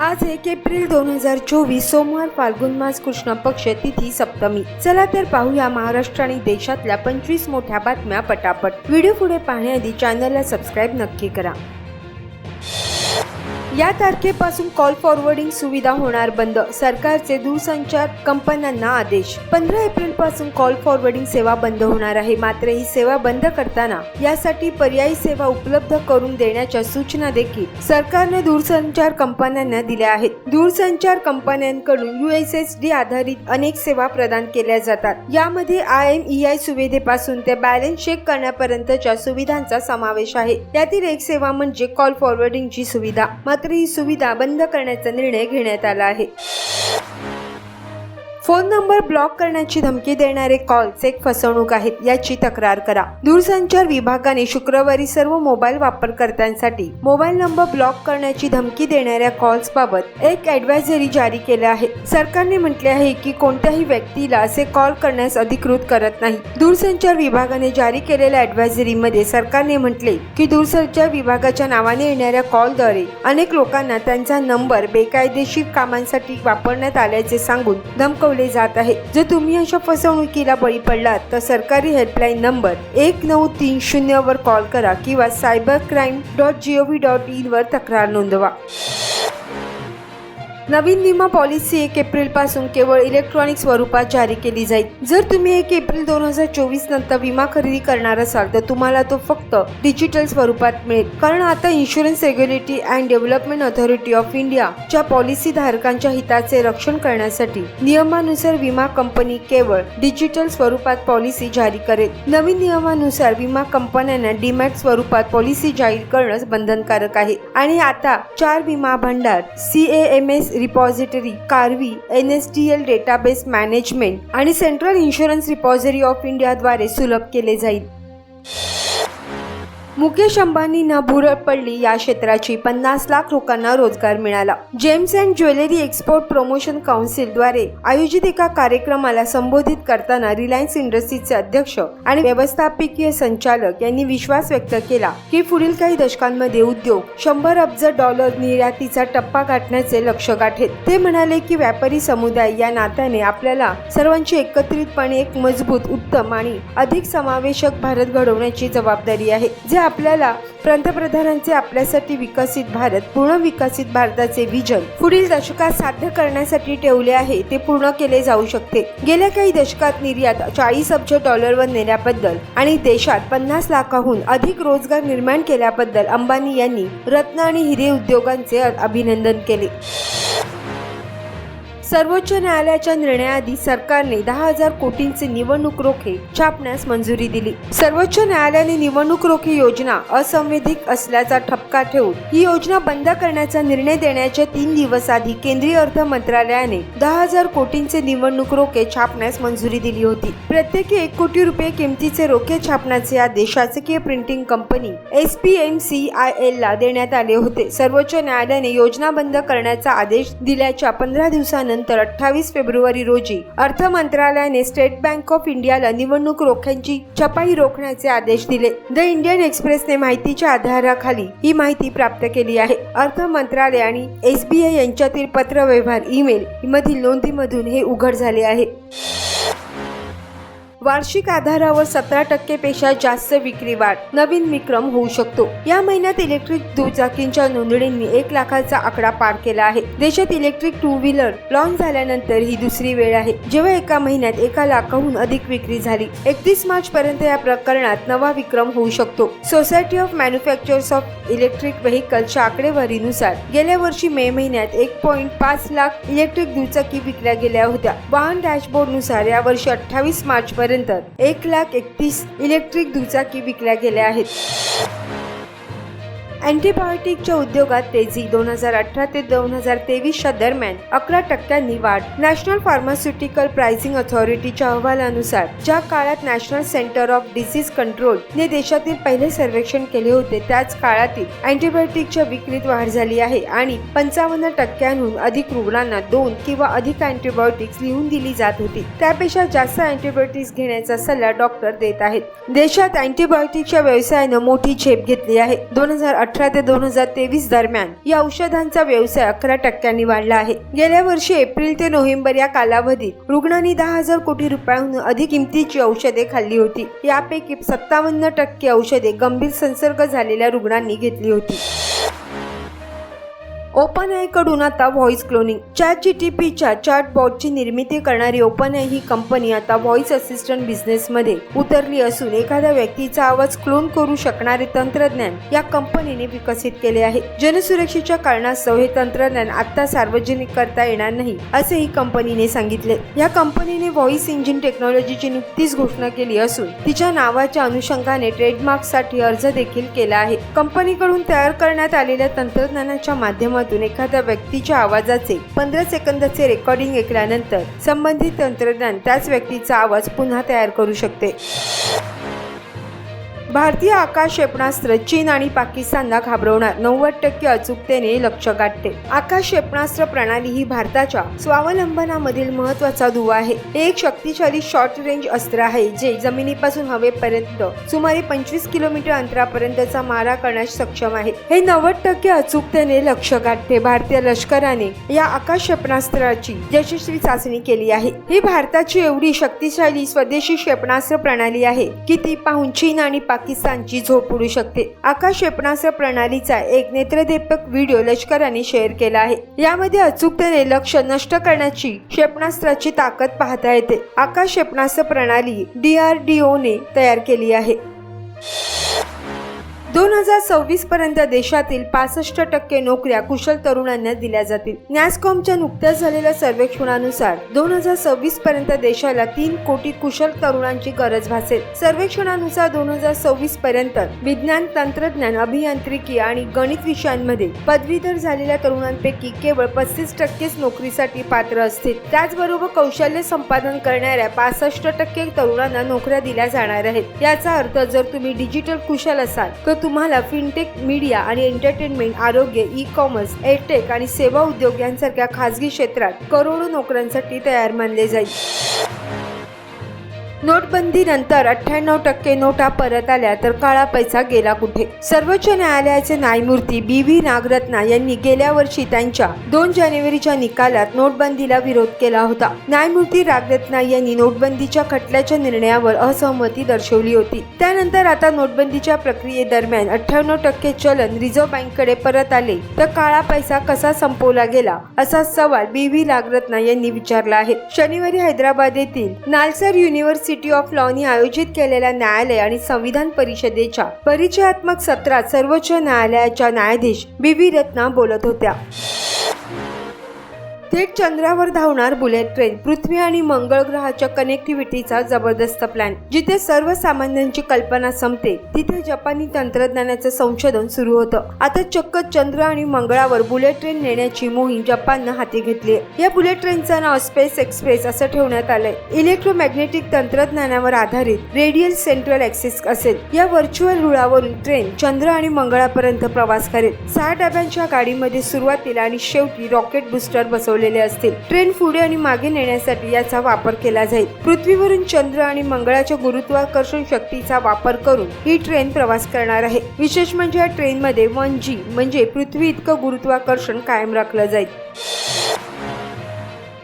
आज एक एप्रिल दोन हजार चोवीस सोमवार फाल्गुन मास कृष्ण पक्ष तिथी सप्तमी. चला तर पाहूया महाराष्ट्र आणि देशातल्या पंचवीस मोठ्या बातम्या पटापट. व्हिडिओ पुढे पाहण्याआधी चॅनलला सबस्क्राईब नक्की करा. या तारखेपासून कॉल फॉरवर्डिंग सुविधा होणार बंद. सरकारचे दूरसंचार कंपन्यांना आदेश. पंधरा एप्रिलपासून कॉल फॉरवर्डिंग सेवा बंद होणार आहे. मात्र ही सेवा बंद करताना यासाठी पर्यायी सेवा उपलब्ध करून देण्याच्या सूचना देखील सरकारने दूरसंचार कंपन्यांना दिल्या आहेत. दूरसंचार कंपन्यांकडून युएसएसडी आधारित अनेक सेवा प्रदान केल्या जातात. यामध्ये आय एम ई आय सुविधेपासून ते बॅलन्स चेक करण्यापर्यंतच्या सुविधांचा समावेश आहे. त्यातील एक सेवा म्हणजे कॉल फॉरवर्डिंगची सुविधा. मात्र ही सुविधा बंद करण्याचा निर्णय घेण्यात आला आहे. फोन नंबर ब्लॉक करण्याची धमकी देणारे कॉल्स एक फसवणूक आहेत याची तक्रार करा. दूरसंचार विभागाने शुक्रवारी सर्व मोबाईल वापरकर्त्यांसाठी मोबाईल नंबर ब्लॉक करण्याची धमकी देणाऱ्या कॉल्स बाबत एक ॲडवायझरी जारी केलं आहे. सरकारने म्हटले आहे की कोणत्याही व्यक्तीला असे कॉल करण्यास अधिकृत करत नाही. दूरसंचार विभागाने जारी केलेल्या ॲडवायझरीमध्ये सरकारने म्हटले की दूरसंचार विभागाच्या नावाने येणाऱ्या कॉलद्वारे अनेक लोकांना त्यांचा नंबर बेकायदेशीर कामांसाठी वापरण्यात आल्याचे सांगून धमकवले जात आहे. जर तुम्ही अशा फसवणुकीला बळी पडलात तर सरकारी हेल्पलाईन नंबर एक नऊ तीन शून्यवर कॉल करा किंवा cyber crime dot G O V dot in वर तक्रार नोंदवा. नवीन विमा पॉलिसी एक एप्रिलपासून केवळ इलेक्ट्रॉनिक स्वरूपात जारी केली जाईल. जर तुम्ही एक एप्रिल दोन हजार चोवीस नंतर विमा खरेदी करणार असाल तर तुम्हाला तो फक्त डिजिटल स्वरूपात मिळेल. कारण आता insurance regulatory and development authority of India च्या पॉलिसी धारकांच्या हिताचे रक्षण करण्यासाठी नियमानुसार विमा कंपनी केवळ डिजिटल स्वरूपात पॉलिसी जारी करेल. नवीन नियमानुसार विमा कंपन्यांना डीमॅट स्वरूपात पॉलिसी जाहीर करणं बंधनकारक आहे. आणि आता चार विमा भांडार C M S repository Karvy N S D L database management आणि सेंट्रल इन्शुरन्स रिपॉझिटरी ऑफ इंडियाद्वारे सुलभ केले जाईल. मुकेश अंबानींना भुरळ पडली. या क्षेत्राची पन्नास लाख लोकांना रोजगार मिळाला. Gems and jewellery export promotion काउन्सिलद्वारे आयोजित एका कार्यक्रमाला संबोधित करताना रिलायन्स इंडस्ट्रीजचे अध्यक्ष आणि व्यवस्थापकीय संचालक यांनी विश्वास व्यक्त केला की पुढील काही दशकांमध्ये उद्योग शंभर अब्ज डॉलर निर्यातीचा टप्पा गाठण्याचे लक्ष गाठेल. ते म्हणाले की व्यापारी समुदाय या नात्याने आपल्याला सर्वांची एकत्रितपणे एक मजबूत उत्तम आणि अधिक समावेशक भारत घडवण्याची जबाबदारी आहे. जे आपल्याला पंतप्रधानांचे आपल्यासाठी विकसित भारत पूर्ण विकसित भारताचे विजन पुढील दशकात साध्य करण्यासाठी ठेवले आहे ते पूर्ण केले जाऊ शकते. गेल्या काही दशकात निर्यात चाळीस अब्ज डॉलरवर नेण्याबद्दल आणि देशात पन्नास लाखाहून अधिक रोजगार निर्माण केल्याबद्दल अंबानी यांनी रत्न आणि हिरे उद्योगांचे अभिनंदन केले. सर्वोच्च न्यायालयाच्या निर्णयाआधी सरकारने दहा हजार कोटींचे निवडणूक रोखे छापण्यास मंजुरी दिली. सर्वोच्च न्यायालयाने निवडणूक रोखे योजना असंवैधिक असल्याचा ठपका ठेवून ही योजना बंद करण्याचा निर्णय देण्याच्या तीन दिवस आधी केंद्रीय अर्थ मंत्रालयाने दहा हजार कोटींचे निवडणूक रोखे छापण्यास मंजुरी दिली होती. प्रत्येकी एक कोटी रुपये किमतीचे रोखे छापण्याचे आदेश शासकीय printing company S P M C I L ला देण्यात आले होते. सर्वोच्च न्यायालयाने योजना बंद करण्याचा आदेश दिल्याच्या पंधरा दिवसानंतर नंतर अठ्ठावीस फेब्रुवारी रोजी अर्थ मंत्रालयाने स्टेट बँक ऑफ इंडियाला निवडणूक रोख्यांची छपाई रोखण्याचे आदेश दिले. द इंडियन एक्सप्रेसने माहितीच्या आधाराखाली ही माहिती प्राप्त केली आहे. अर्थ मंत्रालय आणि एसबीआय यांच्यातील पत्रव्यवहार ईमेल मधील नोंदीमधून हे उघड झाले आहे. वार्षिक आधारावर सतरा टक्केपेक्षा जास्त विक्री वाढ नवीन विक्रम होऊ शकतो. या महिन्यात इलेक्ट्रिक दुचाकींच्या नोंदणींनी एक लाखाचा आकडा पार केला आहे. देशात इलेक्ट्रिक टू व्हीलर लॉन्च झाल्यानंतर ही दुसरी वेळ आहे. जेव्हा एका महिन्यात एका लाखाहून अधिक विक्री झाली एकतीस मार्च पर्यंत या प्रकरणात नवा विक्रम होऊ शकतो. Society of manufacturers of electric व्हेकलच्या आकडेवारीनुसार गेल्या वर्षी मे महिन्यात एक पॉईंट पाच लाख इलेक्ट्रिक दुचाकी विकल्या गेल्या होत्या. वाहन डॅशबोर्डनुसार या वर्षी अठ्ठावीस मार्च पर्यंत पर्यंत एक लाख एकतीस इलेक्ट्रिक दुचाकी विकल्या गेल्या आहेत. अँटीबायोटिकच्या उद्योगात तेजी दोन हजार अठरा ते दोन हजार तेवीसच्या दरम्यान अकरा टक्क्यांनी वाढ. नॅशनल फार्मास्युटिकल प्राइसिंग अथॉरिटीच्या अहवालानुसार ज्या काळात national centre of disease control ने देशातील पहिले सर्वेक्षण केले होते त्याच काळातील अँटीबायोटिकच्या विक्रीत वाढ झाली आहे आणि पंचावन्न टक्क्यांहून अधिक रुग्णांना दोन किंवा अधिक अँटीबायोटिक्स लिहून दिली जात होती. त्यापेक्षा जास्त अँटीबायोटिक्स घेण्याचा सल्ला डॉक्टर देत आहेत. देशात अँटीबायोटिकच्या व्यवसायानं मोठी झेप घेतली आहे. दोन हजार अठरा अठरा ते दोन हजार तेवीस दरम्यान या औषधांचा व्यवसाय अकरा टक्क्यांनी वाढला आहे. गेल्या वर्षी एप्रिल ते नोव्हेंबर या कालावधीत रुग्णांनी दहा हजार कोटी रुपयांहून अधिक किमतीची औषधे खाल्ली होती. यापैकी सत्तावन्न टक्के औषधे गंभीर संसर्ग झालेल्या रुग्णांनी घेतली होती. ओपन आयकडून आता voice cloning. Chat G T chat बॉटची निर्मिती करणारी ओपन आय ही कंपनी आता व्हॉइस असिस्टंट बिझनेसमध्ये उतरली असून एखाद्या व्यक्तीचा आवाज क्लोन करू शकणारे तंत्रज्ञान या कंपनीने विकसित केले आहे. जनसुरक्षेच्या कारणास्तव हे तंत्रज्ञान आता सार्वजनिक करता येणार नाही असेही कंपनीने सांगितले. या कंपनीने व्हॉइस इंजिन टेक्नॉलॉजीची नुकतीच घोषणा केली असून तिच्या नावाच्या अनुषंगाने ट्रेडमार्कसाठी अर्ज देखील केला आहे. कंपनीकडून तयार करण्यात आलेल्या तंत्रज्ञानाच्या माध्यमातून एखाद्या व्यक्तीच्या आवाजाचे पंधरा सेकंदाचे रेकॉर्डिंग ऐकल्यानंतर संबंधित तंत्रज्ञान त्याच व्यक्तीचा आवाज पुन्हा तयार करू शकते. भारतीय आकाश क्षेपणास्त्र चीन आणि पाकिस्तानला घाबरवणार. नव्वद टक्के अचूकतेने लक्ष गाठते. आकाश क्षेपणास्त्र प्रणाली ही भारताच्या स्वावलंबनामधील महत्त्वाचा दुवा आहे. हे एक शक्तिशाली शॉर्ट रेंज अस्त्र आहे जे जमिनीपासून हवेपर्यंत सुमारे पंचवीस किलोमीटर अंतरापर्यंतचा मारा करण्यास सक्षम आहे. हे नव्वद टक्के अचूकतेने लक्ष गाठते. भारतीय लष्कराने या आकाश क्षेपणास्त्राची यशस्वी चाचणी केली आहे. ही भारताची एवढी शक्तिशाली स्वदेशी क्षेपणास्त्र प्रणाली आहे की ती पाहून चीन आणि पाकिस्तानची झोप उडू शकते. आकाश क्षेपणास्त्र प्रणालीचा एक नेत्रदीपक व्हिडिओ लष्कराने शेअर केला आहे. यामध्ये अचूकतेने लक्ष नष्ट करण्याची क्षेपणास्त्राची ताकद पाहता येते. आकाश क्षेपणास्त्र प्रणाली डीआरडीओने तयार केली आहे. दोन हजार सव्वीस पर्यंत देशातील पासष्ट टक्के नोकऱ्या कुशल तरुणांना दिल्या जातील. नॅसकॉमच्या नुकत्याच झालेल्या सर्वेक्षणानुसार दोन हजार सव्वीस पर्यंत देशाला तीन कोटी कुशल तरुणांची गरज भासेल. सर्वेक्षणानुसार दोन हजार सव्वीस पर्यंत विज्ञान तंत्रज्ञान अभियांत्रिकी आणि गणित विषयांमध्ये पदवीधर झालेल्या तरुणांपैकी केवळ पस्तीस टक्केच नोकरीसाठी पात्र असतील. त्याचबरोबर कौशल्य संपादन करणाऱ्या पासष्ट टक्के तरुणांना नोकऱ्या दिल्या जाणार आहेत. याचा अर्थ जर तुम्ही डिजिटल कुशल असाल तर तुम्हाला फिनटेक मीडिया आणि एंटरटेनमेंट आरोग्य ई कॉमर्स एटेक आणि सेवा उद्योग यांसारख्या खासगी क्षेत्रात करोडो नोकऱ्यांसाठी तयार मानले जाईल. नोटबंदीनंतर अठ्ठ्याण्णव टक्के नोटा परत आल्या तर काळा पैसा गेला कुठे? सर्वोच्च न्यायालयाचे न्यायमूर्ती बी व्ही नागरत्ना यांनी गेल्या वर्षी त्यांच्या दोन जानेवारीच्या निकालात नोटबंदीला विरोध केला होता. न्यायमूर्ती नागरत्ना यांनी नोटबंदीच्या खटल्याच्या निर्णयावर असहमती दर्शवली होती. त्यानंतर आता नोटबंदीच्या प्रक्रियेदरम्यान अठ्ठ्याण्णव टक्के चलन रिझर्व्ह बँककडे परत आले तर काळा पैसा कसा संपवला गेला असा सवाल बी व्ही नागरत्ना यांनी विचारला आहे. शनिवारी हैदराबाद येथील नालसर युनिव्हर्सिटी ऑफ लॉनी आयोजित केलेल्या न्यायालय आणि संविधान परिषदेच्या परिचयात्मक सत्रात सर्वोच्च न्यायालयाच्या न्यायाधीश बी. व्ही. रत्ना बोलत होत्या. थेट चंद्रावर धावणार बुलेट ट्रेन पृथ्वी आणि मंगळ ग्रहाच्या कनेक्टिव्हिटीचा जबरदस्त प्लॅन जिथे सर्वसामान्यांची कल्पना संपते तिथे जपानी तंत्रज्ञानाचं संशोधन सुरू होतं. आता चक्क चंद्र आणि मंगळावर बुलेट ट्रेन नेण्याची मोहीम जपाननं हाती घेतली आहे. या बुलेट ट्रेनचं नाव स्पेस एक्सप्रेस असं ठेवण्यात आलंय. इलेक्ट्रोमॅग्नेटिक तंत्रज्ञानावर आधारित रेडियल सेंट्रल ऍक्सिस असेल. या व्हर्च्युअल रुळावरून ट्रेन चंद्र आणि मंगळापर्यंत प्रवास करेल. सहा डब्यांच्या गाडीमध्ये सुरुवातीला आणि शेवटी रॉकेट बुस्टर लावलेले असतील. ट्रेन पुढे आणि मागे नेण्यासाठी याचा वापर केला जाईल. पृथ्वीवरून चंद्र आणि मंगळाच्या गुरुत्वाकर्षण शक्तीचा वापर करून ही ट्रेन प्रवास करणार आहे. विशेष म्हणजे या ट्रेनमध्ये वन जी म्हणजे पृथ्वी इतकं गुरुत्वाकर्षण कायम राखलं जाईल.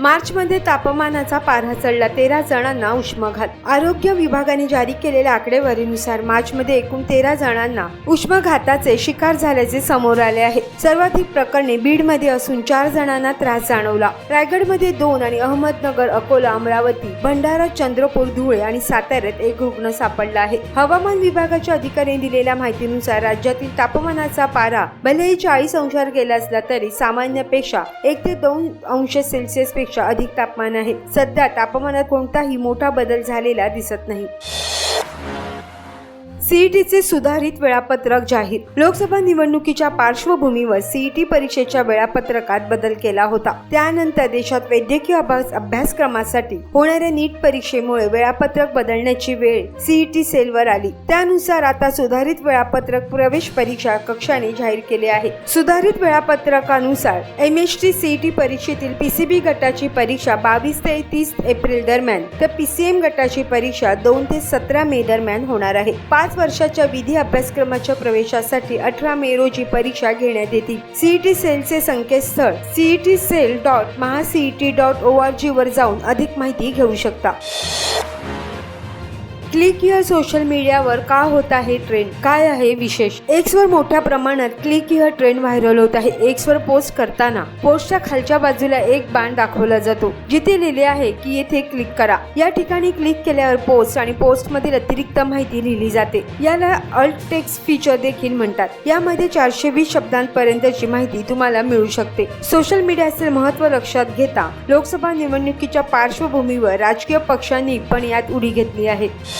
मार्चमध्ये तापमानाचा पारा चढला. तेरा जणांना उष्माघात. आरोग्य विभागाने जारी केलेल्या आकडेवारीनुसार मार्चमध्ये एकूण तेरा जणांना उष्माघाताचे शिकार झाल्याचे समोर आले आहे. सर्वाधिक प्रकरणे बीडमध्ये असून चार जणांना त्रास जाणवला. रायगडमध्ये दोन आणि अहमदनगर अकोला अमरावती भंडारा चंद्रपूर धुळे आणि साताऱ्यात एक रुग्ण सापडला आहे. हवामान विभागाच्या अधिकाऱ्यांनी दिलेल्या माहितीनुसार राज्यातील तापमानाचा पारा भलेही चाळीस अंशावर गेला असला तरी सामान्यपेक्षा एक ते दोन अंश सेल्सिअसपेक्षा अधिक तापमान आहे. सध्या तापमानात कोणताही मोठा बदल झालेला दिसत नाही. सीईटीचे सुधारित वेळापत्रक जाहीर. लोकसभा निवडणुकीच्या पार्श्वभूमीवर सीईटी परीक्षेच्या वेळापत्रकात बदल केला होता. त्यानंतर देशात वैद्यकीय अभ्यास अभ्यासक्रमासाठी होणाऱ्या नीट परीक्षेमुळे वेळापत्रक बदलण्याची वेळ सीईटी सेलवर आली. त्यानुसार आता सुधारित वेळापत्रक प्रवेश परीक्षा कक्षाने जाहीर केले आहे. सुधारित वेळापत्रकानुसार एम एच टी सीईटी परीक्षेतील पीसीबी गटाची परीक्षा बावीस ते तीस एप्रिल दरम्यान. तर पीसीएम गटाची परीक्षा दोन ते सतरा मे दरम्यान होणार आहे. पाच पाच वर्षाच्या विधी अभ्यासक्रमाच्या प्रवेशासाठी अठरा मे रोजी परीक्षा घेण्यात येतील. सीईटी सेलचे संकेतस्थळ CET cell dot MahaCET dot O R जीवर जाऊन अधिक माहिती घेऊ शकता. क्लिक युअर सोशल मीडियावर का होत आहे ट्रेंड? काय आहे विशेष? एक्स वर मोठ्या प्रमाणात क्लिक युअर ट्रेंड व्हायरल होत आहे. एक्स वर पोस्ट करताना पोस्टच्या खालच्या बाजूला एक बाण दाखवला जातो जिथे लिहिले आहे की येथे क्लिक करा. या ठिकाणी क्लिक केल्यावर पोस्ट आणि पोस्ट मधील अतिरिक्त माहिती लिहिली जाते. याला अल्ट टेक्स्ट फीचर देखील म्हणतात. यामध्ये चारशे वीस शब्दांपर्यंतची माहिती तुम्हाला मिळू शकते. सोशल मीडियाचे महत्त्व लक्षात घेता लोकसभा निवडणुकीच्या पार्श्वभूमीवर राजकीय पक्षांनी पण यात उडी घेतली आहे.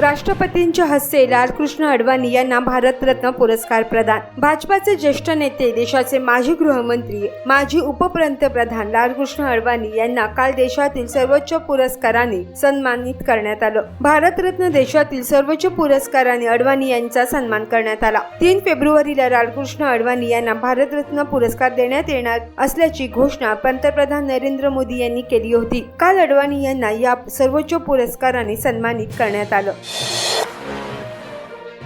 राष्ट्रपतींच्या हस्ते लालकृष्ण अडवाणी यांना भारतरत्न पुरस्कार प्रदान. भाजपाचे ज्येष्ठ नेते देशाचे माजी गृहमंत्री माजी उपपंतप्रधान लालकृष्ण अडवाणी यांना काल देशातील सर्वोच्च पुरस्काराने सन्मानित करण्यात आलं. भारतरत्न देशातील सर्वोच्च पुरस्काराने अडवाणी यांचा सन्मान करण्यात आला. तीन फेब्रुवारीला लालकृष्ण अडवाणी यांना भारतरत्न पुरस्कार देण्यात येणार असल्याची घोषणा पंतप्रधान नरेंद्र मोदी यांनी केली होती. काल अडवाणी यांना या सर्वोच्च पुरस्काराने सन्मानित करण्यात आलं. Thank you.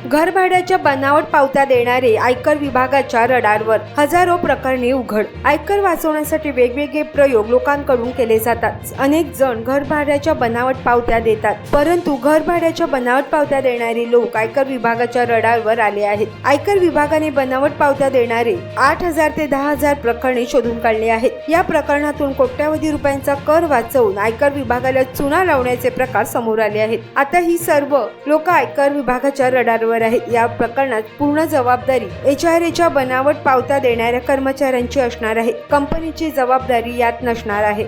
घरभाड्याच्या बनावट पावत्या देणारे आयकर विभागाच्या रडारवर हजारो प्रकरणे उघड. आयकर वाचवण्यासाठी वेगवेगळे प्रयोग लोकांकडून केले जातात. अनेक जण घरभाड्याच्या बनावट पावत्या देतात. परंतु घरभाड्याच्या बनावट पावत्या देणारे लोक आयकर विभागाच्या रडारवर आले आहेत. आयकर विभागाने बनावट पावत्या देणारे आठ हजार ते दहा हजार प्रकरणे शोधून काढले आहेत. या प्रकरणातून कोट्यावधी रुपयांचा कर वाचवून आयकर विभागाला चुना लावण्याचे प्रकार समोर आले आहेत. आता ही सर्व लोक आयकर विभागाच्या रडारवर आहेत या प्रकरणात पूर्ण जबाबदारी एच आर एच्या बनावट पावत्या देणाऱ्या कर्मचाऱ्यांची असणार आहे. कंपनीची जबाबदारी यात नसणार आहे.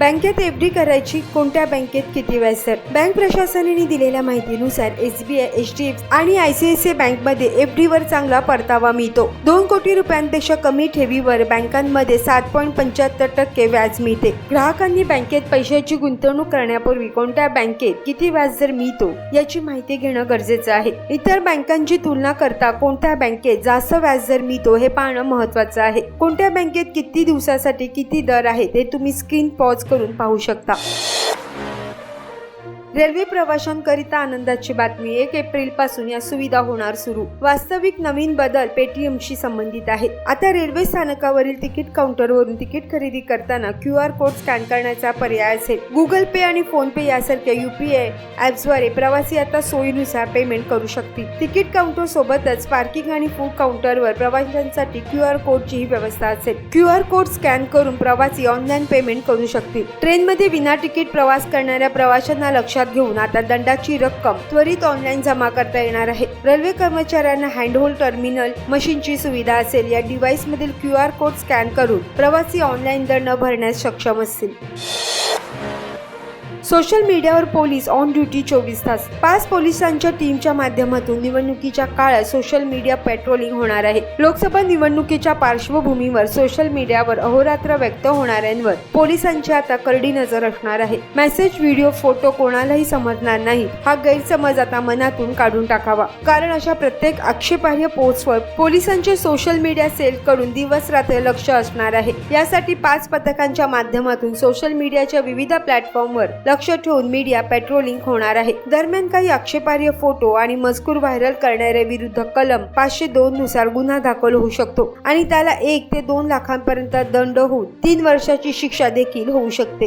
बँकेत एफडी करायची कोणत्या बँकेत किती व्याजदर बँक प्रशासनाने दिलेल्या माहितीनुसार एसबीआय एचडीएफ आणि आयसीआयसीआय बँकमध्ये एफडी वर चांगला परतावा मिळतो. दोन कोटी रुपयांपेक्षा कमी ठेवीवर बँकांमध्ये सात पॉईंट पंच्याहत्तर टक्के व्याज मिळते. ग्राहकांनी बँकेत पैशाची गुंतवणूक करण्यापूर्वी कोणत्या बँकेत किती व्याजदर मिळतो याची माहिती घेणं गरजेचं आहे. इतर बँकांची तुलना करता कोणत्या बँकेत जास्त व्याजदर मिळतो हे पाहणं महत्वाचं आहे. कोणत्या बँकेत किती दिवसासाठी किती दर आहे ते तुम्ही स्क्रीन पॉज करून पाहू शकता. रेल्वे प्रवाशांकरिता आनंदाची बातमी. एक एप्रिलपासून या सुविधा होणार सुरू. वास्तविक नवीन बदल पेटीएमशी संबंधित आहेत. आता रेल्वे स्थानकावरील तिकीट काउंटरवरून तिकीट खरेदी करताना क्यू आर कोड स्कॅन करण्याचा पर्याय असेल. गुगल पे आणि फोन पे यासारख्या युपीआय ऍप्सद्वारे प्रवासी आता सोयीनुसार पेमेंट करू शकतील. तिकीट काउंटर सोबतच पार्किंग आणि फूड काउंटरवर प्रवाशांसाठी क्यू आर कोडचीही व्यवस्था असेल. क्यू आर कोड स्कॅन करून प्रवासी ऑनलाईन पेमेंट करू शकतील. ट्रेनमध्ये विना तिकीट प्रवास करणाऱ्या प्रवाशांना लक्षात घेऊन आता दंडाची रक्कम त्वरित ऑनलाईन जमा करता येणार आहे. रेल्वे कर्मचाऱ्यांना हँडहोल्ड टर्मिनल मशीनची सुविधा असेल या डिव्हाइस मधील क्यू आर कोड स्कॅन करून प्रवासी ऑनलाईन दंड भरण्यास सक्षम असतील. सोशल मीडियावर पोलीस ऑन ड्युटी चोवीस तास. पाच पोलिसांच्या टीमच्या माध्यमातून निवडणुकीच्या काळात सोशल मीडिया पेट्रोलिंग होणार आहे. लोकसभा निवडणुकीच्या पार्श्वभूमीवर सोशल मीडियावर अहोरात्र व्यक्त होणाऱ्यांवर पोलिसांची आता करडी नजर असणार आहे. मेसेज व्हिडिओ फोटो कोणालाही समजणार नाही. हा गैरसमज आता मनातून काढून टाकावा. कारण अशा प्रत्येक आक्षेपार्ह पोस्टवर पोलिसांचे सोशल मीडिया सेल कडून दिवस रात्र लक्ष असणार आहे. यासाठी पाच पथकांच्या माध्यमातून सोशल मीडियाच्या विविध प्लॅटफॉर्मवर लक्ष ठेवून मीडिया पेट्रोलिंग होणार आहे. दरम्यान काही आक्षेपार्ह फोटो आणि मजकूर व्हायरल करणाऱ्या विरुद्ध कलम पाचशे दोन नुसार गुन्हा दाखल होऊ शकतो आणि त्याला एक ते दोन लाखांपर्यंत दंड होऊन तीन वर्षाची शिक्षा देखील होऊ शकते.